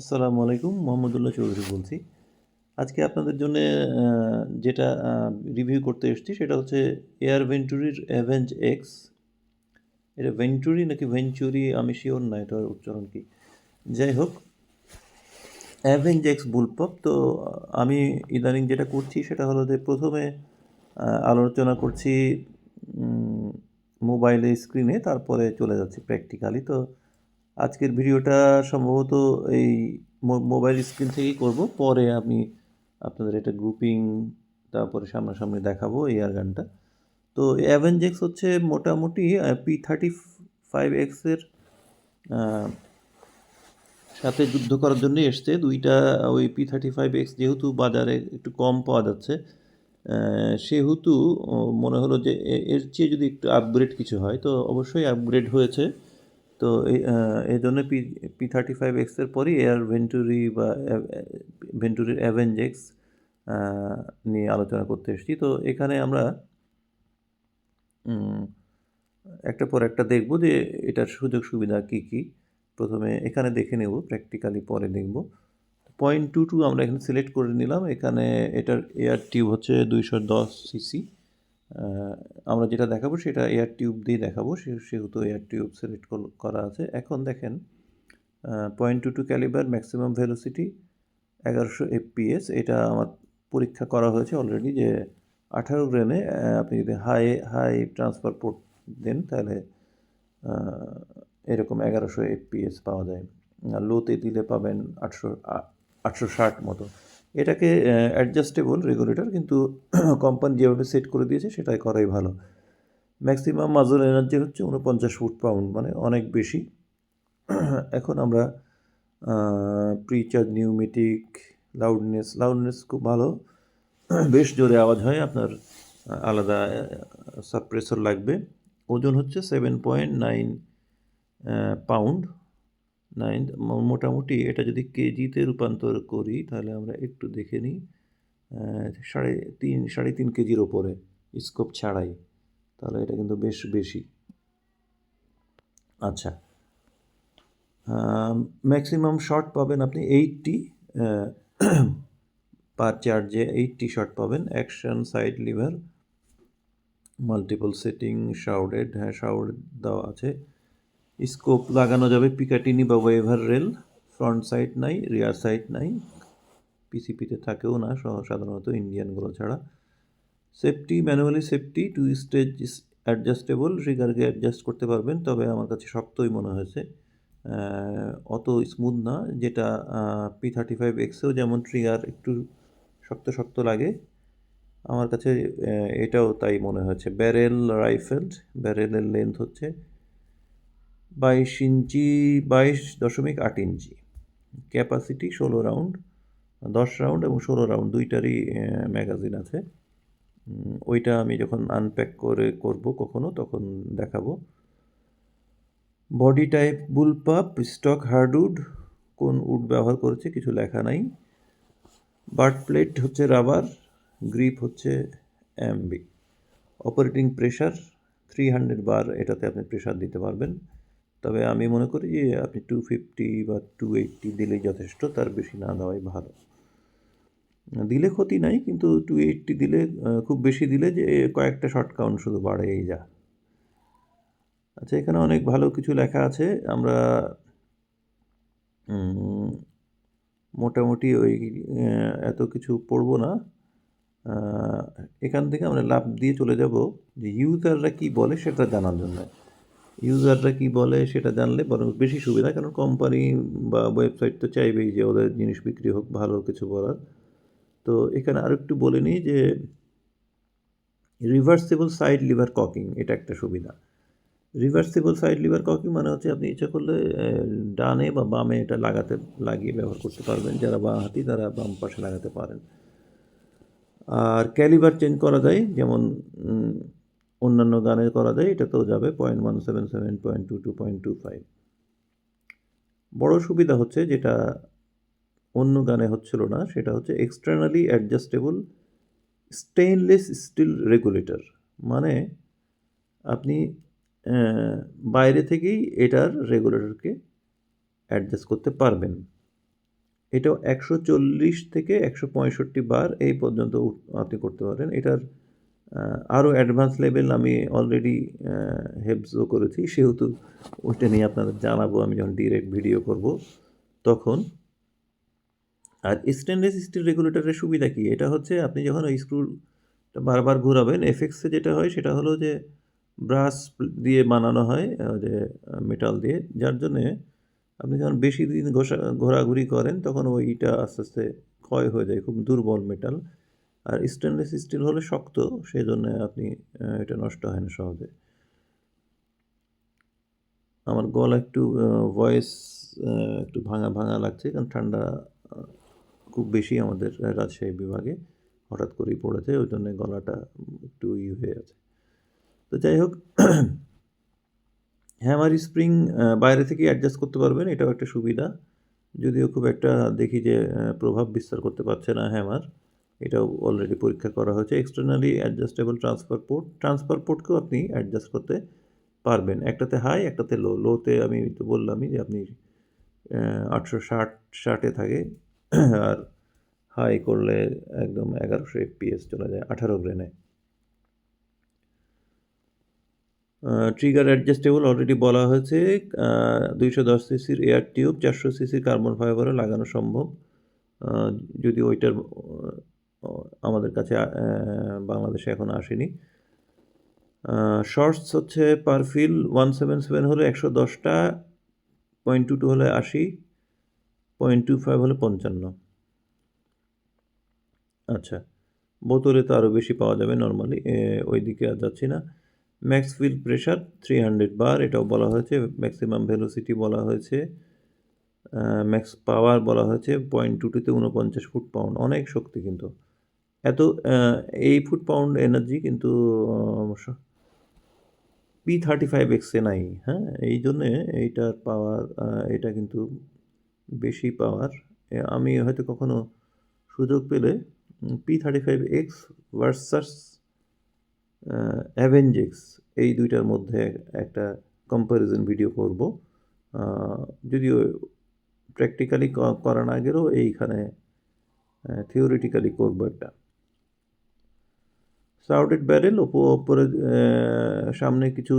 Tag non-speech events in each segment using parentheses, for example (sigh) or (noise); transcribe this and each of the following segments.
আসসালামু আলাইকুম, মোহাম্মদুল্লাহ চৌধুরী বলছি। আজকে আপনাদের জন্য যেটা রিভিউ করতে এসেছি, সেটা হচ্ছে এয়ার ভেন্টুরির অ্যাভেঞ্জ এক্স এটা ভেন্টুরি নাকি ভেঞ্চুরি? আমি শিওর না, এটার উচ্চারণ কি। যাই হোক, অ্যাভেঞ্জ এক্স বুলপপ তো আমি ইদানিং যেটা করছি, সেটা হলো যে প্রথমে আলোচনা করছি মোবাইলে স্ক্রিনে তারপরে চলে যাচ্ছি প্র্যাকটিক্যালি তো আজকের ভিডিওটা সম্ভবত এই মোবাইল স্ক্রিন থেকেই করব। পরে আমি আপনাদের এটা গ্রুপিং তারপরে সামনাসামনি দেখাবো এয়ার গানটা তো অ্যাভেঞ্জেক্স হচ্ছে মোটামুটি পি থার্টি ফাইভ এক্সের সাথে যুদ্ধ করার জন্য এসছে। দুইটা ওই পি থার্টি ফাইভ এক্স যেহেতু বাজারে একটু কম পাওয়া যাচ্ছে সেহেতু মনে হলো যে এর চেয়ে যদি একটু আপগ্রেড কিছু হয়, তো অবশ্যই আপগ্রেড হয়েছে। তো এই জন্য পি পি থার্টি ফাইভ এক্সের পরই এয়ার ভেন্টুরি বা ভেন্টুরির অ্যাভেঞ্জেক্স নিয়ে আলোচনা করতে এসেছি। তো এখানে আমরা একটা পর একটা দেখব যে এটার সুযোগ সুবিধা কি কি। প্রথমে এখানে দেখে নেব প্র্যাকটিক্যালি পরে দেখব। পয়েন্ট টু টু আমরা এখানে সিলেক্ট করে নিলাম। এখানে এটার এয়ার টিউব হচ্ছে দুইশো দশ সিসি। আমরা যেটা দেখাবো সেটা এয়ার টিউব দিয়ে দেখাবো সেহেতু এয়ার টিউব সিলেক্ট করা আছে। এখন দেখেন point two two calibre maximum velocity এগারোশো এফপিএস এটা আমার পরীক্ষা করা হয়েছে অলরেডি যে আঠারো গ্রেনে আপনি যদি হাই হাই ট্রান্সফার পোর্ট দেন, তাহলে এরকম এগারোশো এফপিএস পাওয়া যায়। লোতে দিলে পাবেন আটশো আটশো ষাট মতো। এটাকে অ্যাডজাস্টেবল রেগুলেটর কিন্তু (clears throat) কোম্পানি যেভাবে সেট করে দিয়েছে সেটাই করাই ভালো। ম্যাক্সিমাম মাজল এনার্জি হচ্ছে উনপঞ্চাশ ফুট পাউন্ড মানে অনেক বেশি। (clears throat) এখন আমরা প্রিচার্জ নিউমেটিক লাউডনেস লাউডনেস খুব ভালো। (clears throat) বেশ জোরে আওয়াজ হয়, আপনার আলাদা সাপ্রেসর লাগবে। ওজন হচ্ছে seven point nine pound nine মোটামুটি এটা যদি কেজিতে রূপান্তর করি, তাহলে আমরা একটু দেখে নিই সাড়ে তিন সাড়ে তিন কেজির ওপরে স্কোপ ছাড়াই, তাহলে এটা কিন্তু বেশ বেশি। আচ্ছা ম্যাক্সিমাম শট পাবেন আপনি এইটটি পার চার্জে এইটটি শট পাবেন action side lever multiple setting shrouded হ্যাঁ শাউড দেওয়া আছে। স্কোপ লাগানো যাবে পিকাটিনি বা ওয়েভার রেল ফ্রন্ট সাইড নাই রিয়ার সাইড নাই। পিসিপিতে থাকেও না সাধারণত ইন্ডিয়ানগুলো ছাড়া। Safety manually safety two stage adjustable রিগারকে adjust করতে পারবেন, তবে আমার কাছে শক্তই মনে হয়েছে। অত স্মুথ না, যেটা পি থার্টি ফাইভ এক্সেও যেমন ট্রিগার একটু শক্ত শক্ত লাগে, আমার কাছে এটাও তাই মনে হয়েছে। ব্যারেল রাইফেল ব্যারেলের লেন্থ হচ্ছে বাইশ ইঞ্চি, বাইশ দশমিক আট ইঞ্চি। ক্যাপাসিটি ষোলো রাউন্ড, দশ রাউন্ড এবং ষোলো রাউন্ড, দুইটারই ম্যাগাজিন আছে। ওইটা আমি যখন আনপ্যাক করে করব কখনো, তখন দেখাবো। Body type bullpup stock hardwood কোন উড ব্যবহার করেছে কিছু লেখা নাই। বার্ড প্লেট হচ্ছে রাবার গ্রিপ হচ্ছে MB operating pressure three hundred bar এটাতে আপনি প্রেশার দিতে পারবেন। তবে আমি মনে করি যে আপনি টু ফিফটি বা টু এইটটি দিলেই যথেষ্ট, তার বেশি না দেওয়াই ভালো। দিলে ক্ষতি নাই, কিন্তু টু এইটটি দিলে খুব বেশি দিলে যে কয়েকটা শর্ট কাউন্ট শুধু বাড়েই যা। আচ্ছা এখানে অনেক ভালো কিছু লেখা আছে। আমরা মোটামুটি ওই এত কিছু পড়ব না। এখান থেকে আমরা লাভ দিয়ে চলে যাব যে ইউজাররা কি বলে সেটা জানার জন্য। ইউজাররা কি বলে সেটা জানলে বরং বেশি সুবিধা, কারণ কোম্পানি বা ওয়েবসাইট তো চাইবেই যে ওদের জিনিস বিক্রি হোক, ভালো কিছু বলার। তো এখানে আরও একটু বলে নিই যে রিভার্সেবল সাইড লিভার ককিং এটা একটা সুবিধা। রিভার্সেবল সাইড লিভার ককিং মানে হচ্ছে আপনি ইচ্ছা করলে ডানে বা বামে এটা লাগাতে, লাগিয়ে ব্যবহার করতে পারবেন। যারা বাঁ হাতি, তারা বাম পাশে লাগাতে পারেন। আর ক্যালিবার চেঞ্জ করা যায়, যেমন অন্যান্য গানে করা যায়, এটাতেও যাবে point one seven seven point two two point two five বড়ো সুবিধা হচ্ছে যেটা অন্য গানে হচ্ছিল না, সেটা হচ্ছে externally adjustable stainless steel regulator মানে আপনি বাইরে থেকেই এটার রেগুলেটরকে অ্যাডজাস্ট করতে পারবেন। এটাও একশো চল্লিশ থেকে একশো পঁয়ষট্টি বার এই পর্যন্ত আপনি করতে পারেন। এটার আরও অ্যাডভান্স লেভেল আমি অলরেডি হেল্পসও করেছি। সেহেতু ওইটা নিয়ে আপনাদের জানাব, আমি যখন ডিরেক্ট ভিডিও করব তখন। আর স্টেনলেস স্টিল রেগুলেটরের সুবিধা কী? এটা হচ্ছে আপনি যখন ওই স্ক্রুটা বারবার ঘোরাবেন এফেক্সে যেটা হয় সেটা হলো যে ব্রাশ দিয়ে বানানো হয় যে মেটাল দিয়ে। যার জন্যে আপনি যখন বেশি দিন ঘোষা, ঘোরাঘুরি করেন তখন ওইটা আস্তে আস্তে ক্ষয় হয়ে যায়, খুব দুর্বল মেটাল আর স্টেনলেস স্টিল হলে শক্ত সেই জন্য আপনি এটা নষ্ট হয় না সহজে। আমার গলা একটু ভয়েস একটু ভাঙা ভাঙা লাগছে, কারণ ঠান্ডা খুব বেশি আমাদের রাজশাহী বিভাগে হঠাৎ করেই পড়েছে, ওই জন্য গলাটা একটু ই হয়ে আছে। তো যাই হোক হ্যামার স্প্রিং বাইরে থেকে অ্যাডজাস্ট করতে পারবেন, এটাও একটা সুবিধা। যদিও খুব একটা দেখি যে প্রভাব বিস্তার করতে পারছে না হ্যামার এটাও অলরেডি পরীক্ষা করা হয়েছে। Externally adjustable transfer port transfer পোর্টকেও আপনি অ্যাডজাস্ট করতে পারবেন। একটাতে হাই একটাতে লো লোতে আমি তো বললামই যে আপনি আটশো ষাট, ষাটে থাকে। আর হাই করলে একদম এগারোশো এফপিএস চলে যায়, আঠারো গ্রেনে ট্রিগার অ্যাডজাস্টেবল অলরেডি বলা হয়েছে। দুইশো দশ সিসির এয়ার টিউব চারশো সিসির কার্বন ফাইবারও লাগানো সম্ভব। যদি ওইটার আমাদের কাছে বাংলাদেশে এখন আসেনি। শর্টস হচ্ছে per fill one seven seven হলে একশো দশটা পয়েন্ট টু টু হলে আশি পয়েন্ট টু ফাইভ হলে পঞ্চান্ন। আচ্ছা বোতলে তো আরও বেশি পাওয়া যাবে নর্মালি ওই দিকে আর যাচ্ছি না। Max fill pressure three hundred bar এটাও বলা হয়েছে ম্যাক্সিমাম ভেলোসিটি বলা হয়েছে ম্যাক্স পাওয়ার বলা হয়েছে পয়েন্ট টু টুতে উনপঞ্চাশ ফুট পাউন্ড অনেক শক্তি কিন্তু। এত এই ফুট পাউন্ড এনার্জি কিন্তু পি থার্টি ফাইভ এক্সে নাই হ্যাঁ? এই জন্যে এইটার পাওয়ার এটা কিন্তু বেশি পাওয়ার। আমি হয়তো কখনো সুযোগ পেলে P thirty five X versus AvengeX এই দুইটার মধ্যে একটা কম্প্যারিজন ভিডিও করব। যদিও প্র্যাকটিক্যালি করা না গেলেও এইখানে থিওরিটিক্যালি করব একটা। সাউটেড ব্যারেল ওপরে সামনে কিছু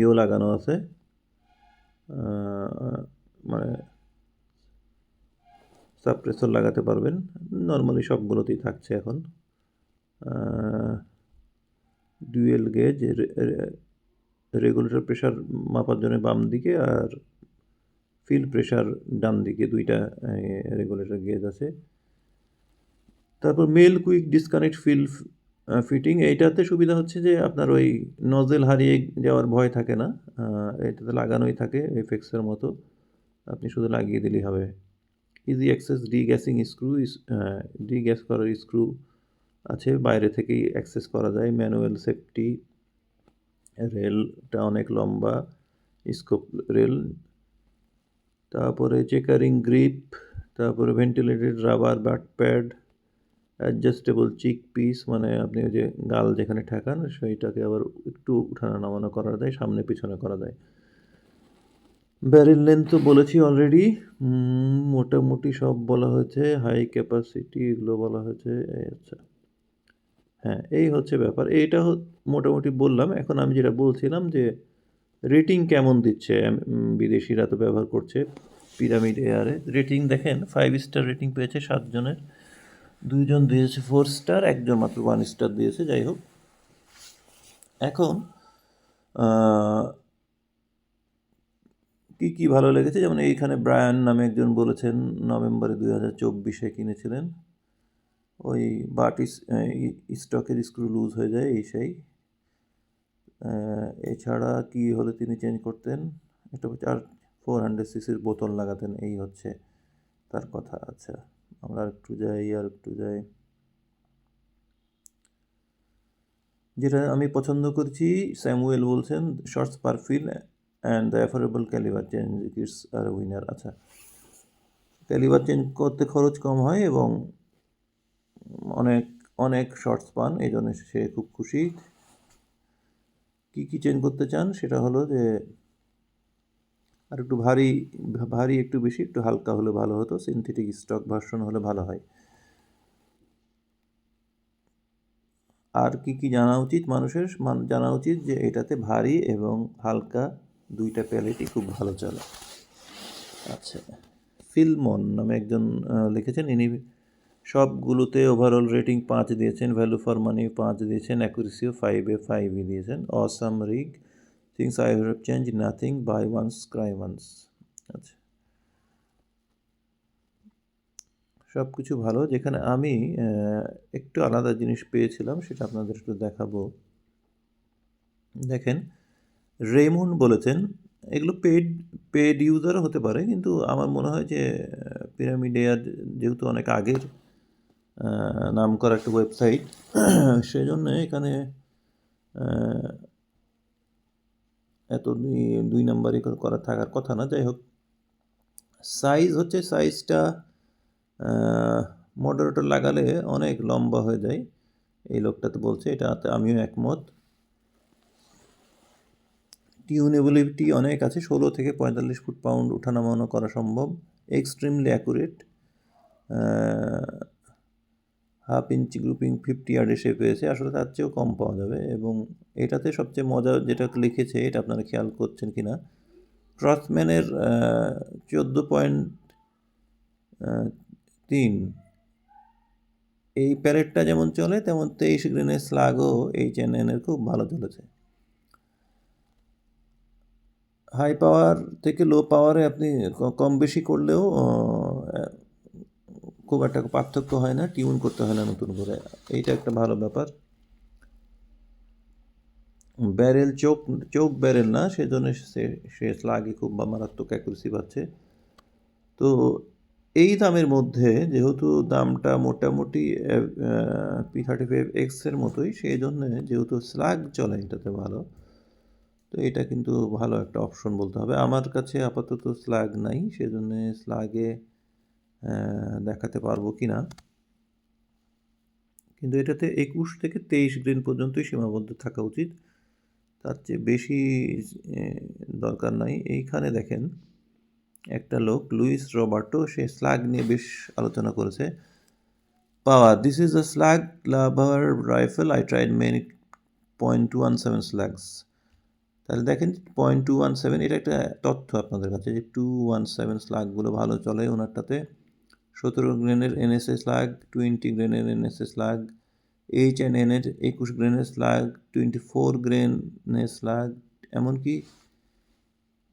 ইও লাগানো আছে। মানে সাপ্রেসর লাগাতে পারবেন। নর্মালি সবগুলোতেই থাকছে এখন। ডুয়েল গেজ রেগুলেটর প্রেশার মাপার জন্য বাম দিকে আর ফিল প্রেশার ডান দিকে, দুইটা রেগুলেটর গেজ আছে। তারপর male quick disconnect fill fitting, এইটাতে সুবিধা হচ্ছে যে আপনার ওই নজেল হারিয়ে যাওয়ার ভয় থাকে না এটাতে লাগানোই থাকে এফেক্সের মতো। আপনি শুধু লাগিয়ে দিলেই হবে। Easy access degassing screw degas করার স্ক্রু আছে, বাইরে থেকেই অ্যাক্সেস করা যায়। ম্যানুয়াল সেফটি রেলটা অনেক লম্বা স্কোপ রেল তারপরে চেকারিং গ্রিপ তারপরে ventilated rubber butt pad adjustable cheek piece মানে আপনি ওই যে গাল যেখানে ঠেকান, সেইটাকে আবার একটু উঠানো নামানো করা যায়, সামনে পিছনে করা যায়। ব্যারেল লেন্থ তো বলেছি অলরেডি মোটামুটি সব বলা হয়েছে হাই ক্যাপাসিটি এগুলো বলা হয়েছে আচ্ছা হ্যাঁ এই হচ্ছে ব্যাপার। এইটা মোটামুটি বললাম। এখন আমি যেটা বলছিলাম যে রেটিং কেমন দিচ্ছে বিদেশিরা তো ব্যবহার করছে পিরামিড এয়ারে রেটিং দেখেন ফাইভ স্টার রেটিং পেয়েছে সাতজনের দুইজন দিয়েছে ফোর স্টার একজন মাত্র ওয়ান স্টার দিয়েছে, যাই হোক। এখন কি কি ভালো লেগেছে? যেমন এইখানে ব্রায়ান নামে একজন বলেছেন, নভেম্বরে দুই হাজার চব্বিশে কিনেছিলেন। ওই বাট স্টকের স্ক্রু লুজ হয়ে যায়, এই সেই। এছাড়া কি হলে তিনি চেঞ্জ করতেন? হচ্ছে আর ফোর হান্ড্রেড সিসির বোতল লাগাতেন, এই হচ্ছে তার কথা আচ্ছা। আমরা একটু যাই, আর একটু যাই। যেটা আমি পছন্দ করছি, স্যামুয়েল বলছেন shots per fill and the affordable caliber change it's a winner আচ্ছা ক্যালিবার চেঞ্জ করতে খরচ কম হয় এবং অনেক অনেক শর্টস পান, এই জন্য সে খুব খুশি। কী কী চেঞ্জ করতে চান? সেটা হলো যে আর একটু ভারী ভারী একটু বেশি, একটু হালকা হলে ভালো হতো সিনথেটিক স্টক ভার্সন হলে ভালো হয়। আর কি কি জানা উচিত মানুষের? মান- জানা উচিত যে এটাতে ভারী এবং হালকা দুইটা প্যালেটই খুব ভালো চলে। আচ্ছা ফিলমন নামে একজন লিখেছেন, ইনি সবগুলোতে ওভারঅল রেটিং পাঁচ দিয়েছেন ভ্যালু ফর মানি পাঁচ দিয়েছেন অ্যাকুরেসিও ফাইভে ফাইভই দিয়েছেন। Awesome rig things I have change nothing buy once cry once আচ্ছা। সব কিছু ভালো, যেখানে আমি একটু আলাদা জিনিস পেয়েছিলাম, সেটা আপনাদের একটু দেখাবো। দেখেন, রেমন বলেছেন, এগুলো পেড পেড ইউজারও হতে পারে, কিন্তু আমার মনে হয় যে পিরামিড এয়ার যেহেতু অনেক আগের নাম করা একটা ওয়েবসাইট সেই জন্য এখানে এত দুই নাম্বারই করা থাকার কথা না, যাই হোক। সাইজ হচ্ছে সাইজটা মডারেটর লাগালে অনেক লম্বা হয়ে যায়। এই লোকটা তো বলছে এটাতে আমিও একমত। টিউনেবিলিটি অনেক আছে, ষোলো থেকে পঁয়তাল্লিশ ফুট পাউন্ড ওঠানামানো করা সম্ভব। Extremely accurate half inch grouping fifty yard এসে পেয়েছে আসলে তার চেয়েও কম পাওয়া যাবে এবং এটাতে সবচেয়ে মজা যেটা লিখেছে, এটা আপনারা খেয়াল করছেন কি না ট্রথম্যানের চোদ্দ পয়েন্ট তিন। এই প্যারেডটা যেমন চলে, তেমন তেইশ গ্রেনের স্লাগও এইচ এন এনের খুব ভালো চলেছে। হাই পাওয়ার থেকে লো পাওয়ারে আপনি কম বেশি করলেও খুব একটা পার্থক্য হয় না, টিউন করতে হয় না নতুন করে। এইটা একটা ভালো ব্যাপার। ব্যারেল চোখ চোখ ব্যারেল না, সেজন্য সে সে স্লাগে খুব মারাত্মক অ্যাকুরেসি পাচ্ছে। তো এই দামের মধ্যে, যেহেতু দামটা মোটামুটি পি থার্টি ফাইভ এক্সের মতোই সেই জন্য যেহেতু স্লাগ চলে এটাতে ভালো, তো এটা কিন্তু ভালো একটা অপশন বলতে হবে। আমার কাছে আপাতত স্লাগ নাই, সেজন্য স্লাগে দেখাতে পারব কি না কিন্তু এটাতে একুশ থেকে তেইশ গ্রেন পর্যন্তই সীমাবদ্ধ থাকা উচিত। তার চেয়ে বেশি দরকার নাই। এইখানে দেখেন, একটা লোক, লুইস রবার্টো, সে স্লাগ নিয়ে বেশ আলোচনা করেছে। Power this is a slug lover rifle I tried many point two one seven slugs তাহলে দেখেন পয়েন্ট টু ওয়ান সেভেন এটা একটা তথ্য আপনাদের কাছে যে টু ওয়ান সেভেন স্লাগগুলো ভালো চলে। ওনারটাতে সতেরো গ্রেনের এনএসএ স্লাগ টোয়েন্টি গ্রেনের এনএসএ স্লাগ এইচ এন এনের একুশ গ্রেনের স্লাগ টোয়েন্টি ফোর গ্রেনের স্লাগ এমনকি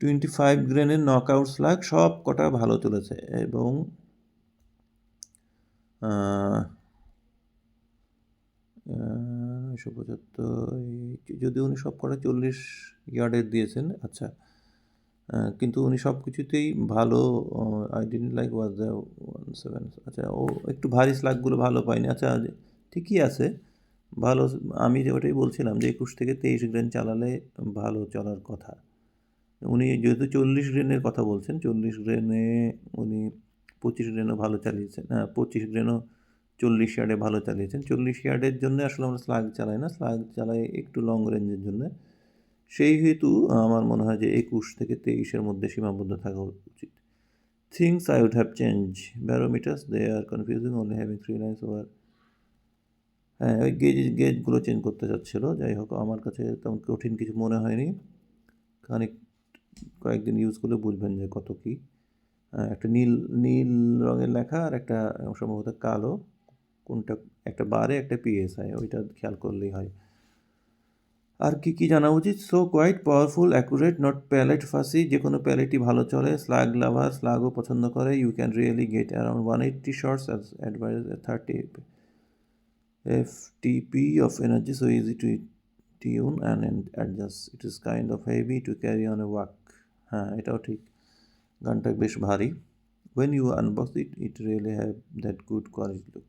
টোয়েন্টি ফাইভ গ্রেনের নকআউট স্লাগ সব কটা ভালো চলেছে এবং নয়শো পঁচাত্তর, যদি উনি সব কটা চল্লিশ ইয়ার্ডের দিয়েছেন আচ্ছা কিন্তু উনি সব কিছুতেই ভালো I didn't like was the one seven আচ্ছা ও একটু ভারী স্লাগগুলো ভালো পায়নি আচ্ছা ঠিকই আছে। ভালো আমি যে ওটাই বলছিলাম যে একুশ থেকে তেইশ গ্রেন চালালে ভালো চলার কথা। উনি যেহেতু চল্লিশ গ্রেনের কথা বলছেন, চল্লিশ গ্রেনে উনি পঁচিশ গ্রেনও ভালো চালিয়েছেন হ্যাঁ পঁচিশ গ্রেনও চল্লিশ ইয়ার্ডে ভালো চালিয়েছেন। চল্লিশ ইয়ার্ডের জন্য আসলে আমরা স্লাগ চালাই না স্লাগ চালাই একটু লং রেঞ্জের জন্য। সেই হেতু আমার মনে হয় যে একুশ থেকে তেইশের মধ্যে সীমাবদ্ধ থাকা উচিত। Things I would have change barometers they are confusing only having three lines over হ্যাঁ ওই গেজ গেজগুলো চেঞ্জ করতে চাচ্ছিল। যাই হোক, আমার কাছে তেমন কঠিন কিছু মনে হয়নি। খানিক, কয়েকদিন ইউজ করলে বুঝবেন যে কত কী। একটা নীল নীল রঙের লেখা আর একটা সম্ভবত কালো। কোনটা, একটা বারে, একটা পিএসআই ওইটা খেয়াল করলেই হয়। আর কি কি জানা উচিত? So quite powerful accurate not pellet fussy যে কোনো প্যালেটই ভালো চলে স্লাগ লাভার স্লাগও পছন্দ করে। You can really get around one eighty shots advice thirty TP of energy so easy to tune and adjust it is kind of heavy to carry on a walk হ্যাঁ এটাও ঠিক গানটা বেশ ভারী when you unbox it it really have that good quality look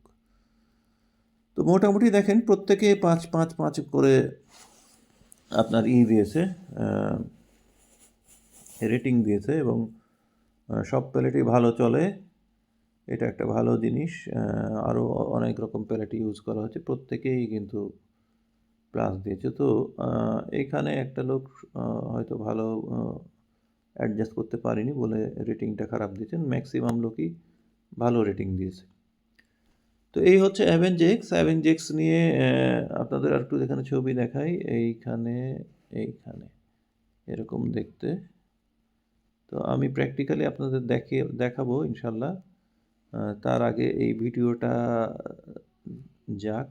তো মোটামুটি দেখেন, প্রত্যেকে পাঁচ পাঁচ পাঁচ করে আপনার ই দিয়েছে রেটিং দিয়েছে এবং সব প্যালেটই ভালো চলে। এটা একটা ভালো জিনিস। আরও অনেক রকম প্যালেট ইউজ করা হচ্ছে। প্রত্যেকেই কিন্তু প্লাস দিয়েছে। তো এখানে একটা লোক হয়তো ভালো অ্যাডজাস্ট করতে পারিনি বলে রেটিংটা খারাপ দিয়েছেন। ম্যাক্সিমাম লোকই ভালো রেটিং দিয়েছে। তো এই হচ্ছে অ্যাভেঞ্জেক্স অ্যাভেঞ্জেক্স নিয়ে আপনাদের আর একটু এখানে ছবি দেখাই, এইখানে এইখানে, এরকম দেখতে। তো আমি প্র্যাকটিক্যালি আপনাদের দেখে, দেখাবো ইনশাল্লাহ। তার আগে এই ভিডিওটা যাক,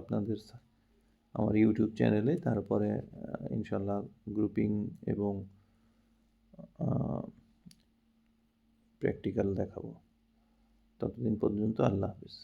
আপনাদের আমার ইউটিউব চ্যানেলে, তারপরে ইনশাল্লাহ গ্রুপিং এবং প্র্যাকটিক্যাল দেখাবো। ততদিন পর্যন্ত আল্লাহ হাফিজ।